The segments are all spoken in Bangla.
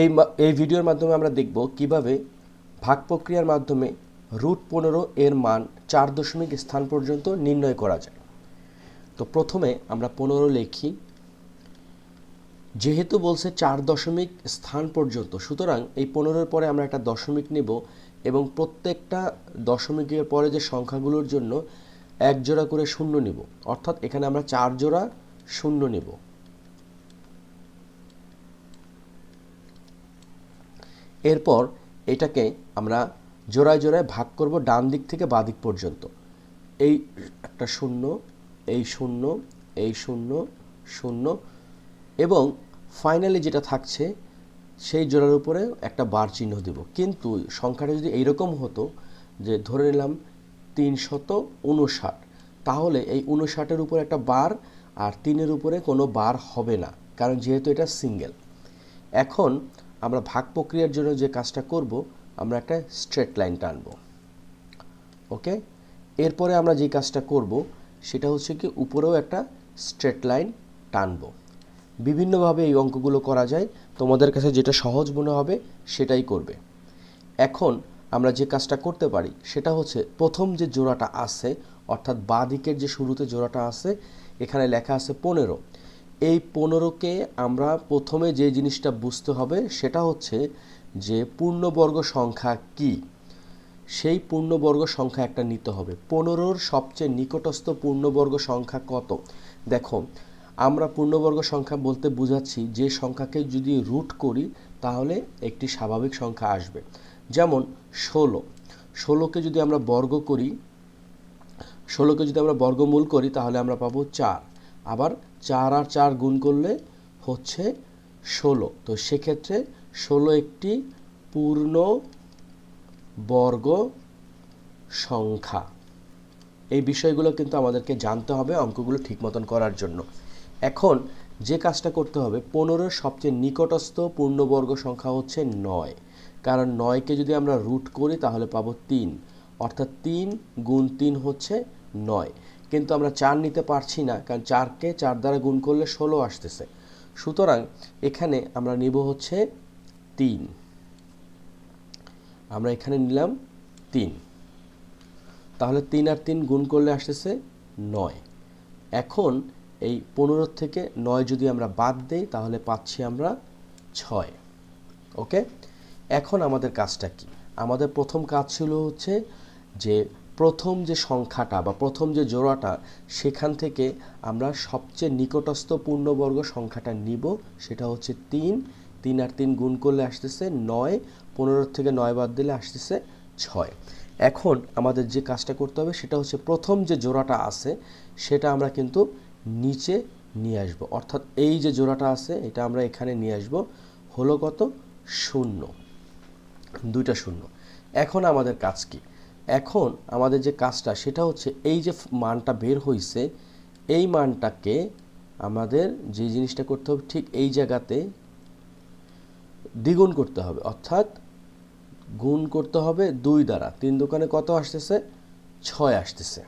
এই এই ভিডিওর মাধ্যমে আমরা দেখব কীভাবে ভাগ প্রক্রিয়ার মাধ্যমে রুট পনেরো এর মান চার দশমিক স্থান পর্যন্ত নির্ণয় করা যায়। তো প্রথমে আমরা পনেরো লিখি। যেহেতু বলছে চার দশমিক স্থান পর্যন্ত, সুতরাং এই পনেরোর পরে আমরা একটা দশমিক নেব এবং প্রত্যেকটা দশমিকের পরে যে সংখ্যাগুলোর জন্য এক জোড়া করে শূন্য নেব, অর্থাৎ এখানে আমরা চার জোড়া শূন্য নেব। এরপর এটাকে আমরা জোড়ায় জোড়ায় ভাগ করব ডান দিক থেকে বাঁ দিক পর্যন্ত। এই একটা শূন্য, এই শূন্য এই শূন্য শূন্য এবং ফাইনালি যেটা থাকছে, সেই জোড়ার উপরে একটা বার চিহ্ন দেব। কিন্তু সংখ্যাটা যদি এইরকম হতো যে ধরে নিলাম তিনশত উনষাট, তাহলে এই উনষাটের উপর একটা বার আর তিনের উপরে কোনো বার হবে না, কারণ যেহেতু এটা সিঙ্গেল এখন আমরা ভাগ প্রক্রিয়ার জন্য যে কাজটা করব, আমরা একটা স্ট্রেট লাইন টানব। ওকে এরপরে আমরা যে কাজটা করব, সেটা হচ্ছে কি উপরেও একটা স্ট্রেট লাইন টানব। বিভিন্নভাবে এই অঙ্কগুলো করা যায়, তোমাদের কাছে যেটা সহজ মনে হবে সেটাই করবে। এখন আমরা যে কাজটা করতে পারি, সেটা হচ্ছে প্রথম যে জোড়াটা আছে, অর্থাৎ বাঁ দিকের যে শুরুতে জোড়াটা আছে, এখানে লেখা আছে পনেরো। এই পনেরোকে আমরা প্রথমে যে জিনিসটা বুঝতে হবে সেটা হচ্ছে যে পূর্ণবর্গ সংখ্যা কি? সেই পূর্ণবর্গ সংখ্যা একটা নিতে হবে। পনেরোর সবচেয়ে নিকটস্থ পূর্ণবর্গ সংখ্যা কত? দেখো, আমরা পূর্ণবর্গ সংখ্যা বলতে বোঝাচ্ছি যে সংখ্যাকে যদি রুট করি তাহলে একটি স্বাভাবিক সংখ্যা আসবে। যেমন ষোলো। ষোলোকে যদি আমরা বর্গ করি, ষোলোকে যদি আমরা বর্গমূল করি তাহলে আমরা পাবো চার। আবার চার আর চার গুণ করলে হচ্ছে ষোলো। তো সেক্ষেত্রে ষোলো একটি পূর্ণ বর্গ সংখ্যা। এই বিষয়গুলো কিন্তু আমাদেরকে জানতে হবে অঙ্কগুলো ঠিক মতন করার জন্য। এখন যে কাজটা করতে হবে, পনেরোর সবচেয়ে নিকটস্থ পূর্ণবর্গ সংখ্যা হচ্ছে নয়। কারণ নয়কে যদি আমরা রুট করি তাহলে পাবো তিন। অর্থাৎ তিন গুণ তিন হচ্ছে নয়। কিন্তু আমরা চার নিতে পারছি না, কারণ চারকে চার দ্বারা গুণ করলে ষোলো আসতেছে। সুতরাং এখানে আমরা নিব হচ্ছে তিন। আমরা এখানে নিলাম তিন। তাহলে তিন আর তিন গুণ করলে আসতেছে নয়। এখন এই পনেরো থেকে নয় যদি আমরা বাদ দেই, তাহলে পাচ্ছি আমরা ছয়। ওকে? এখন আমাদের কাজটা কি? আমাদের প্রথম কাজ ছিল হচ্ছে যে প্রথম যে সংখ্যাটা বা প্রথম যে জোড়াটা, সেখান থেকে আমরা সবচেয়ে নিকটস্থ পূর্ণবর্গ সংখ্যাটা নিব। সেটা হচ্ছে তিন। তিন আর তিন গুণ করলে আসতেছে নয়। পনেরো থেকে নয় বাদ দিলে আসতেছে ছয়। এখন আমাদের যে কাজটা করতে হবে, সেটা হচ্ছে প্রথম যে জোড়াটা আছে, সেটা আমরা কিন্তু নিচে নিয়ে আসব। অর্থাৎ এই যে জোড়াটা আছে, এটা আমরা এখানে নিয়ে আসব। হলো কত? শূন্য। দুইটা শূন্য। এখন আমাদের কাজ কি? এখন আমাদের যে কাজটা, সেটা হচ্ছে এই যে মানটা বের হইছে, এই মানটাকে আমাদের যে জিনিসটা করতে হবে ঠিক এই জায়গাতে দ্বিগুণ করতে হবে। অর্থাৎ গুণ করতে হবে দুই দ্বারা। তিন দোকানে কত আসতেছে? ছয় আসতেছে।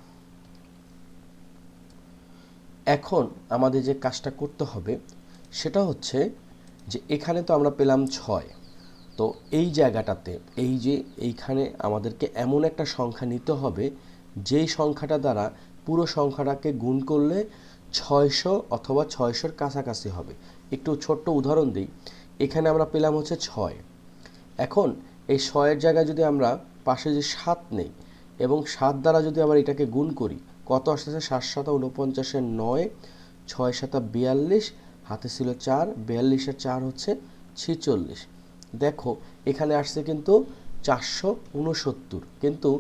এখন আমাদের যে কাজটা করতে হবে, সেটা হচ্ছে যে এখানে তো আমরা পেলাম ছয়। তো এই জায়গাটাতে, এই যে এইখানে আমাদেরকে এমন একটা সংখ্যা নিতে হবে, যেই সংখ্যাটা দ্বারা পুরো সংখ্যাটাকে গুণ করলে ছয়শো অথবা ছয়শোর কাছাকাছি হবে। একটু ছোট্ট উদাহরণ দিই, এখানে আমরা পেলাম হচ্ছে ছয়। এখন এই ছয়ের জায়গায় যদি আমরা পাশে যে সাত নেই এবং সাত দ্বারা যদি আবার এটাকে গুণ করি, কত আসতেছে? সাত সাতা উনপঞ্চাশের নয়, ছয় সাতা বিয়াল্লিশ, হাতে ছিল চার বিয়াল্লিশের চার হচ্ছে ছিচল্লিশ। দেখো, এখানে আসছে কিন্তু চারশো উনসত্তর। কিন্তু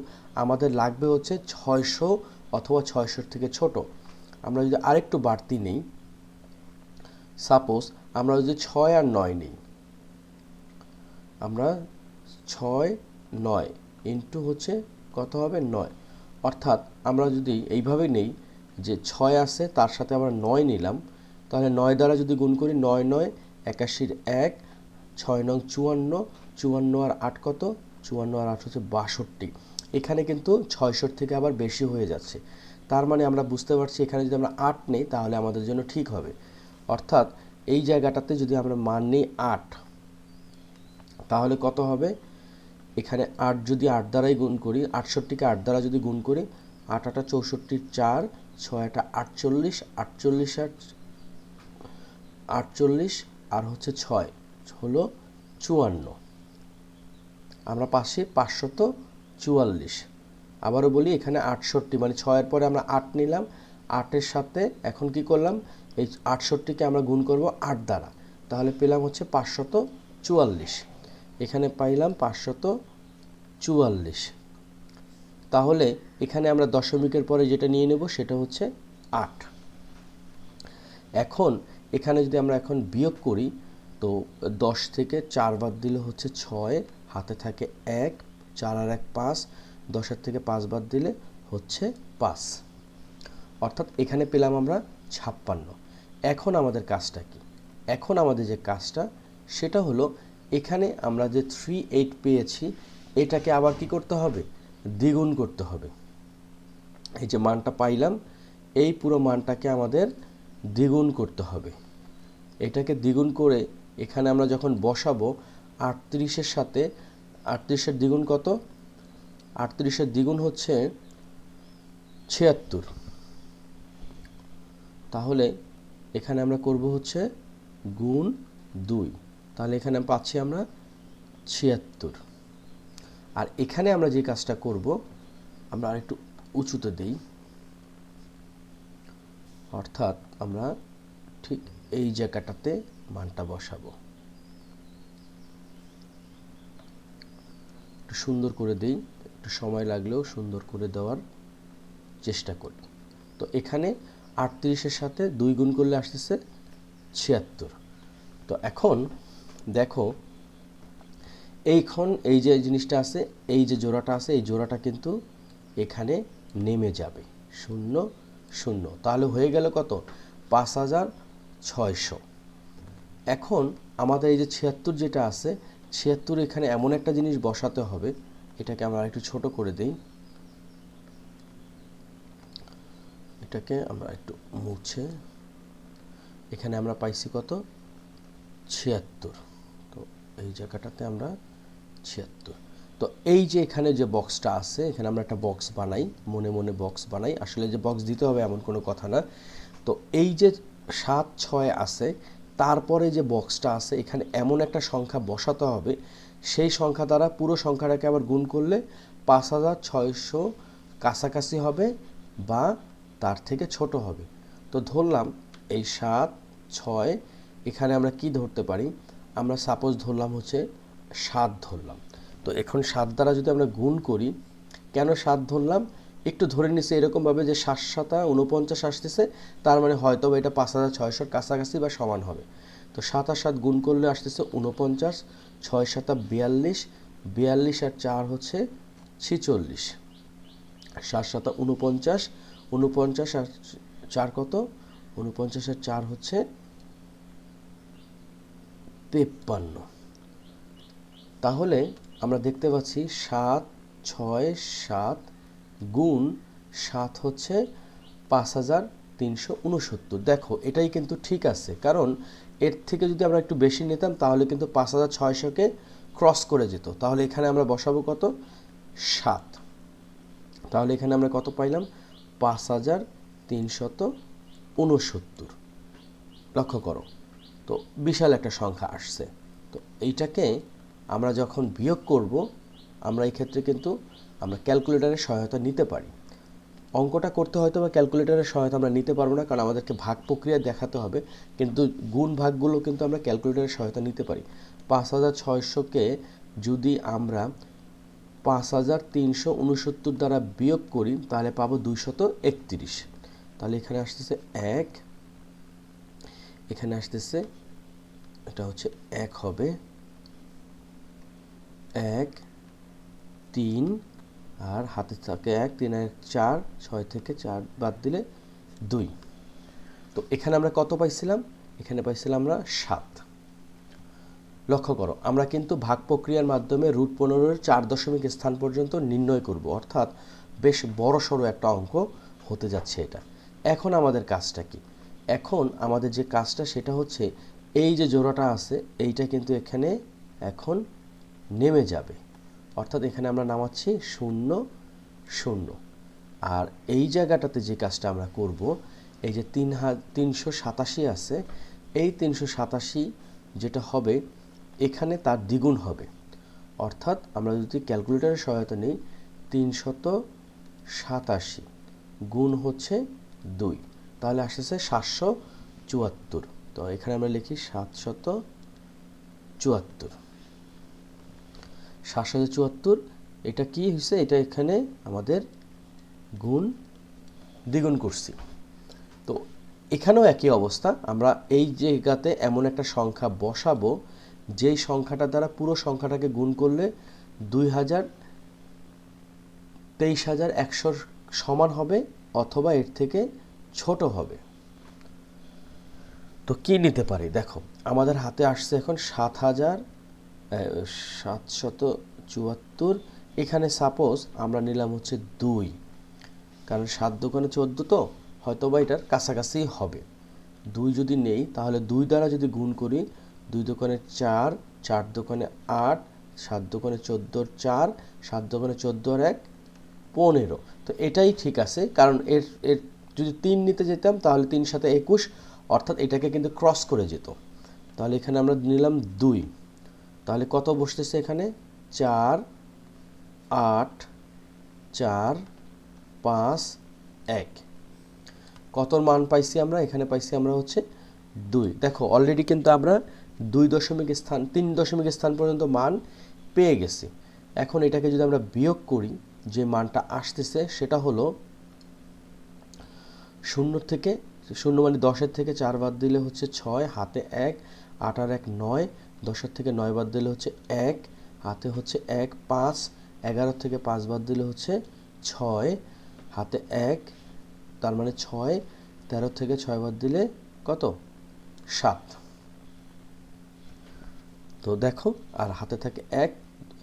আমাদের লাগবে হচ্ছে ছয়শো অথবা ছয়শোর থেকে ছোট। আমরা যদি আরেকটু বাড়তি নেই সাপোজ আমরা যদি ছয় আর নয় নেই, আমরা ছয় নয় ইন্টু হচ্ছে কত হবে? নয়। অর্থাৎ আমরা যদি এইভাবে নেই যে ছয় আছে, তার সাথে আমরা নয় নিলাম, তাহলে নয় দ্বারা যদি গুণ করি, নয় নয়, একাশির এক ছয় নং চুয়ান্ন চুয়ান্ন আর আট কত? চুয়ান্ন আর আট হচ্ছে বাষট্টি। এখানে কিন্তু ছয়শোর থেকে আবার বেশি হয়ে যাচ্ছে। তার মানে আমরা বুঝতে পারছি এখানে যদি আমরা আট নেই, তাহলে আমাদের জন্য ঠিক হবে। অর্থাৎ এই জায়গাটাতে যদি আমরা মান নিই আট, তাহলে কত হবে? এখানে আট যদি আট দ্বারাই গুণ করি, আটষট্টিকে আট দ্বারা যদি গুণ করি, আট আটা চৌষট্টির চার ছয়টা আটচল্লিশ আটচল্লিশ আট আটচল্লিশ আর হচ্ছে ছয়। হলো চুয়ান্ন। আমরা পাশে পাঁচশত চুয়াল্লিশ। আবারও বলি, এখানে আটষট্টি মানে ছয়ের পরে আমরা আট নিলাম। আটের সাথে এখন কি করলাম? এই আটষট্টিকে আমরা গুণ করব আট দ্বারা। তাহলে পেলাম হচ্ছে পাঁচশত চুয়াল্লিশ। এখানে পাইলাম পাঁচশত চুয়াল্লিশ। তাহলে এখানে আমরা দশমিকের পরে যেটা নিয়ে নেব সেটা হচ্ছে আট। এখন এখানে যদি আমরা এখন বিয়োগ করি তো দশ থেকে চার বাদ দিলে হচ্ছে ছয়, হাতে থাকে এক, চার আর এক পাঁচ, দশের থেকে পাঁচ বাদ দিলে হচ্ছে পাঁচ। অর্থাৎ এখানে পেলাম আমরা ছাপ্পান্ন। এখন আমাদের কাজটা কি? এখন আমাদের যে কাজটা, সেটা হলো এখানে আমরা যে থ্রি এইট পেয়েছি, এটাকে আবার কি করতে হবে? দ্বিগুণ করতে হবে। এই যে মানটা পাইলাম, এই পুরো মানটাকে আমাদের দ্বিগুণ করতে হবে। এটাকে দ্বিগুণ করে এখানে আমরা যখন বসাবো, আটত্রিশের সাথে, আটত্রিশের দ্বিগুণ কত? আটত্রিশের দ্বিগুণ হচ্ছে ছিয়াত্তর। তাহলে এখানে আমরা করব হচ্ছে গুণ দুই। তাহলে এখানে পাচ্ছি আমরা ছিয়াত্তর। আর এখানে আমরা যে কাজটা করব, আমরা আরেকটু উঁচুতে দেই। অর্থাৎ আমরা ঠিক এই জায়গাটাতে মানটা বসাবো। একটু সুন্দর করে দেই, একটু সময় লাগলেও সুন্দর করে দেওয়ার চেষ্টা করি। তো এখানে আটত্রিশের সাথে দুই গুণ করলে আসতেছে ছিয়াত্তর। তো এখন দেখো, এইখন এই যে জিনিসটা আছে, এই যে জোড়াটা আছে, এই জোড়াটা কিন্তু এখানে নেমে যাবে। শূন্য শূন্য। তাহলে হয়ে গেল কত? পাঁচ হাজার ছয়শো। এখন আমাদের এই যে ছিয়াত্তর যেটা আছে, ছিয়াত্তর এখানে এমন একটা জিনিস বসাতে হবে, এটাকে আমরা একটু ছোট করে দেই। এটাকে আমরা একটু মুছে। এখানে আমরা পাইছি কত? ছিয়াত্তর। তো এই জায়গাটাতে আমরা ছিয়াত্তর। তো এই যে এখানে যে বক্সটা আছে, এখানে আমরা একটা বক্স বানাই, মনে মনে বক্স বানাই। আসলে যে বক্স দিতে হবে এমন কোনো কথা না। তো এই যে সাত, ছয় আছে তারপরে যে বক্সটা আছে, এখানে এমন একটা সংখ্যা বসাতে হবে, সেই সংখ্যা দ্বারা পুরো সংখ্যাটাকে আবার গুণ করলে পাঁচ হাজার ছয়শো কাছাকাছি হবে বা তার থেকে ছোট হবে। তো ধরলাম এই সাত, ছয়, এখানে আমরা কি ধরতে পারি? আমরা সাপোজ ধরলাম হচ্ছে সাত ধরলাম। তো এখন সাত দ্বারা যদি আমরা গুণ করি, কেন সাত ধরলাম? একটু ধরে নিছে এরকমভাবে যে সাত সাতা উনপঞ্চাশ আসতেছে, তার মানে হয়তো এটা পাঁচ হাজার ছয়শোর কাছাকাছি বা সমান হবে। তো সাত আর সাত গুণ করলে আসতেছে উনপঞ্চাশ ছয় সাতা বিয়াল্লিশ বিয়াল্লিশ আর চার হচ্ছে ছিচল্লিশ। সাত সাতা উনপঞ্চাশ উনপঞ্চাশ আর চার কত? উনপঞ্চাশ আর চার হচ্ছে তেপ্পান্ন। তাহলে আমরা দেখতে পাচ্ছি সাত, ছয়, সাত গুণ সাত হচ্ছে পাঁচ হাজার তিনশো উনসত্তর। দেখো, এটাই কিন্তু ঠিক আছে, কারণ এর থেকে যদি আমরা একটু বেশি নিতাম, তাহলে কিন্তু পাঁচ হাজার ছয়শোকে ক্রস করে যেত। তাহলে এখানে আমরা বসাবো কত? সাত। তাহলে এখানে আমরা কত পাইলাম? পাঁচ হাজার তিনশত উনসত্তর। লক্ষ্য করো, তো বিশাল একটা সংখ্যা আসছে। তো এইটাকে আমরা যখন বিয়োগ করব, আমরা এই ক্ষেত্রে কিন্তু আমরা ক্যালকুলেটরের সহায়তা নিতে পারি। অঙ্কটা করতে হয়তো বা ক্যালকুলেটরের সহায়তা আমরা নিতে পারব না, কারণ আমাদেরকে ভাগ প্রক্রিয়া দেখাতে হবে, কিন্তু গুণ ভাগগুলো কিন্তু আমরা ক্যালকুলেটরের সহায়তা নিতে পারি। পাঁচ হাজার ছয়শোকে যদি আমরা পাঁচ হাজার তিনশো উনসত্তর দ্বারা বিয়োগ করি, তাহলে পাবো দুইশত একত্রিশ। তাহলে এখানে আসতেছে এক, এখানে আসতেছে, এটা হচ্ছে এক হবে এক, তিন আর হাতে থাকে এক, তিন, এক, চার, ছয় থেকে চার, বাদ দিলে দুই। তো এখানে আমরা কত পাইছিলাম? এখানে পাইছিলাম আমরা সাত। লক্ষ্য করো, আমরা কিন্তু ভাগ প্রক্রিয়ার মাধ্যমে রুট পনেরোর চার দশমিক স্থান পর্যন্ত নির্ণয় করব। অর্থাৎ বেশ বড় সড়ো একটা অঙ্ক হতে যাচ্ছে এটা। এখন আমাদের কাজটা কি? এখন আমাদের যে কাজটা সেটা হচ্ছে, এই যে জোড়াটা আছে, এইটা কিন্তু এখানে এখন নেমে যাবে। অর্থাৎ এখানে আমরা নামাচ্ছি শূন্য শূন্য। আর এই জায়গাটাতে যে কাজটা আমরা করব, এই যে তিন হা, তিনশো সাতাশি আছে, এই তিনশো সাতাশি যেটা হবে, এখানে তার দ্বিগুণ হবে। অর্থাৎ আমরা যদি ক্যালকুলেটরের সহায়তা নিই, তিনশত সাতাশি গুণ হচ্ছে দুই। তাহলে আসতেছে সাতশো চুয়াত্তর। তো এখানে আমরা লিখি সাতশত চুয়াত্তর। সাতশো চুয়াত্তর, এটা কি হয়েছে এটা এখানে আমাদের গুণ দ্বিগুণ করছি। তো এখানেও একই অবস্থা। আমরা এই জায়গাতে এমন একটা সংখ্যা বসাবো, যেই সংখ্যাটা দ্বারা পুরো সংখ্যাটাকে গুণ করলে দুই হাজার তেইশ হাজার একশোর সমান হবে, অথবা এর থেকে ছোট হবে। তো কি নিতে পারি? দেখো, আমাদের হাতে আসছে এখন সাত হাজার সাতশত চুয়াত্তর। এখানে সাপোজ আমরা নিলাম হচ্ছে দুই। কারণ সাত দোকানে চোদ্দ তো হয়তো বা এটার কাছাকাছি হবে। দুই যদি নেই, তাহলে দুই দ্বারা যদি গুণ করি, দুই দোকানে চার চার দোকানে আট, সাত দোকানে চোদ্দোর চার, সাত দোকানে চোদ্দোর এক, পনেরো। তো এটাই ঠিক আছে, কারণ এর এর যদি তিন নিতে যেতাম, তাহলে তিন সাথে একুশ, অর্থাৎ এটাকে কিন্তু ক্রস করে যেত। তাহলে এখানে আমরা নিলাম দুই। তাহলে কত বসতেছে এখানে? চার, আট, চার, পাঁচ, এক। কতর মান পাইছি আমরা? এখানে পাইছি আমরা হচ্ছে দুই। দেখো অলরেডি কিন্তু আমরা দুই দশমিক স্থান, তিন দশমিক স্থান পর্যন্ত মান পেয়ে গেছি। এখন এটাকে যদি আমরা বিয়োগ করি, যে মানটা আসতেছে সেটা হলো শূন্য থেকে, শূন্য মানে দশের থেকে চার বাদ দিলে হচ্ছে ছয়, হাতে এক, আট আর এক নয় দশের থেকে নয় বাদ দিলে হচ্ছে এক, হাতে হচ্ছে এক, পাঁচ এগারো থেকে পাঁচ বাদ দিলে হচ্ছে ছয়, হাতে এক, তার মানে ছয় তেরো থেকে ছয় বাদ দিলে কত? সাত। তো দেখো, আর হাতে থাকে এক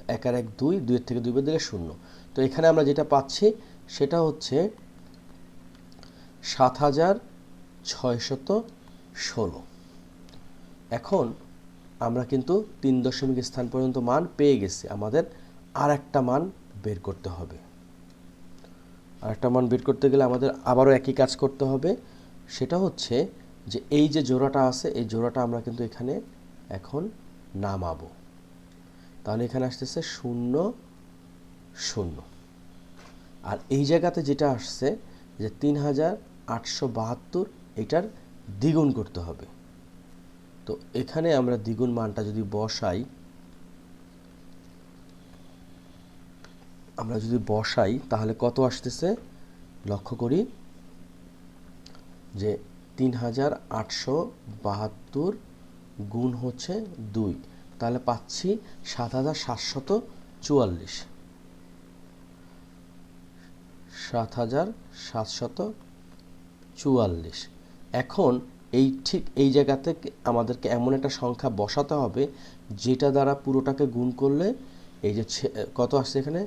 এক আর এক দুই, দুইয়ের থেকে দুই বাদ দিলে শূন্য। তো এখানে আমরা যেটা পাচ্ছি, সেটা হচ্ছে সাত হাজার ছয়শত ষোলো। এখন আমরা কিন্তু তিন দশমিক স্থান পর্যন্ত মান পেয়ে গেছি। আমাদের আর একটা মান বের করতে হবে। আর একটা মান বের করতে গেলে আমাদের আবারও একই কাজ করতে হবে। সেটা হচ্ছে যে এই যে জোড়াটা আছে, এই জোড়াটা আমরা কিন্তু এখানে এখন নামাবো। তাহলে এখানে আসতেছে শূন্য শূন্য। আর এই জায়গাতে যেটা আসছে, যে তিন হাজার আটশো বাহাত্তর, এটার দ্বিগুণ করতে হবে। তো এখানে আমরা দ্বিগুণ মানটা যদি বসাই, আমরা যদি বসাই, তাহলে কত আসতেছে? লক্ষ্য করি যে তিন হাজার আটশো বাহাত্তর গুণ হচ্ছে দুই। তাহলে পাচ্ছি সাত হাজার সাতশত চুয়াল্লিশ। সাত হাজার সাতশত চুয়াল্লিশ। এখন এই ঠিক এই জায়গাতে আমাদেরকে এমন একটা সংখ্যা বসাতে হবে, যেটা দ্বারা পুরোটাকে গুণ করলে এই যে কত আসছে এখানে?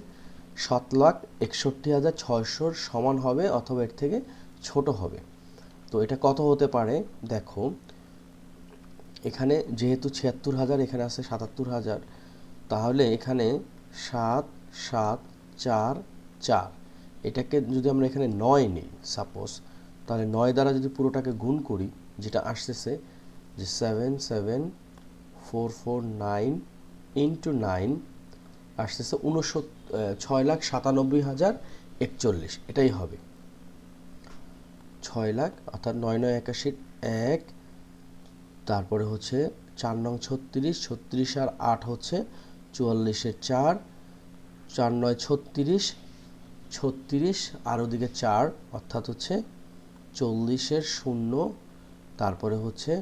সাত লাখ একষট্টি হাজার ছয়শোর সমান হবে অথবা এর থেকে ছোট হবে। তো এটা কত হতে পারে? দেখো, এখানে যেহেতু ছিয়াত্তর হাজার, এখানে আছে সাতাত্তর হাজার, তাহলে এখানে সাত সাত, চার চার, এটাকে যদি আমরা এখানে নয় নিই সাপোজ তাহলে নয় দ্বারা যদি পুরোটাকে গুণ করি যেটা আসতেছে যে seven seven four four nine into nine আসতেছে উনসত্তর ছয় লাখ সাতানব্বই হাজার একচল্লিশ। এটাই হবে। ছয় লাখ, অর্থাৎ নয় নয় একাশি এক, তারপরে হচ্ছে চার নং ছত্রিশ ছত্রিশ আর আট হচ্ছে চুয়াল্লিশের চার চার নয় ছত্রিশ ছত্রিশ, আর ওদিকে চার, অর্থাৎ হচ্ছে চল্লিশের শূন্য তারপরে হচ্ছে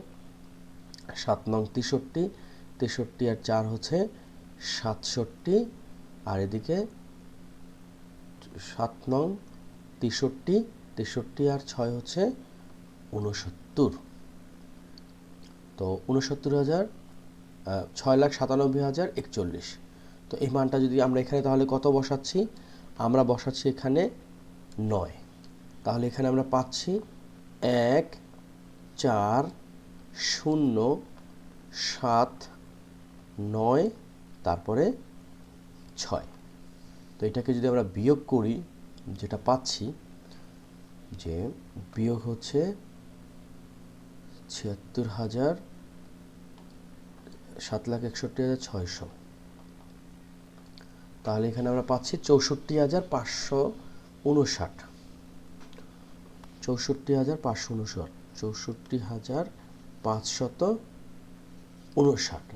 সাত নং তেষট্টি তেষট্টি আর চার হচ্ছে সাতষট্টি, আর এদিকে সাত নং তেষট্টি তেষট্টি আর ছয় হচ্ছে উনসত্তর তো উনসত্তর হাজার ছয় লাখ সাতানব্বই হাজার একচল্লিশ। তো এই মানটা যদি আমরা এখানে তাহলে কত বসাচ্ছি? আমরা বসাচ্ছি এখানে নয়। তাহলে এখানে আমরা পাচ্ছি এক চার শূন্য সাত নয়, তারপরে ছয়। তো এটাকে যদি আমরা বিয়োগ করি, যেটা পাচ্ছি, যে বিয়োগ হচ্ছে ছিয়াত্তর হাজার সাত লাখ একষট্টি হাজার ছয়শো। তাহলে এখানে আমরা পাচ্ছি চৌষট্টি হাজার পাঁচশো উনষাট। চৌষট্টি হাজার পাঁচশো উনষাট। চৌষট্টি হাজার পাঁচশত উনষাট।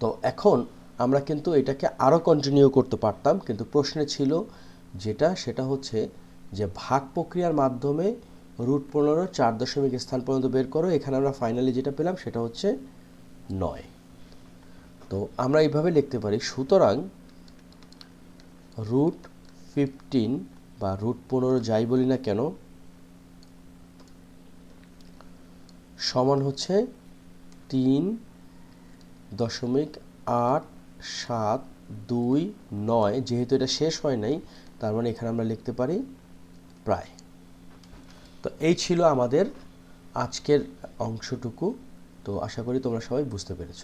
তো এখন আমরা কিন্তু এটাকে আরও কন্টিনিউ করতে পারতাম, কিন্তু প্রশ্নে ছিল যেটা, সেটা হচ্ছে যে ভাগ প্রক্রিয়ার মাধ্যমে রুট পনেরো চার দশমিক স্থান পর্যন্ত বের করো, এখানে আমরা ফাইনালি যেটা পেলাম সেটা হচ্ছে নয়। তো আমরা এইভাবে লিখতে পারি, সুতরাং রুট ফিফটিন বা রুট পনেরো যাই বলি না কেন সমান হচ্ছে তিন দশমিক আট সাত দুই নয়। যেহেতু এটা শেষ হয় নাই, তার মানে এখানে আমরা লিখতে পারি প্রায়। তো এই ছিল আমাদের আজকের অংশটুকু। তো আশা করি তোমরা সবাই বুঝতে পেরেছ।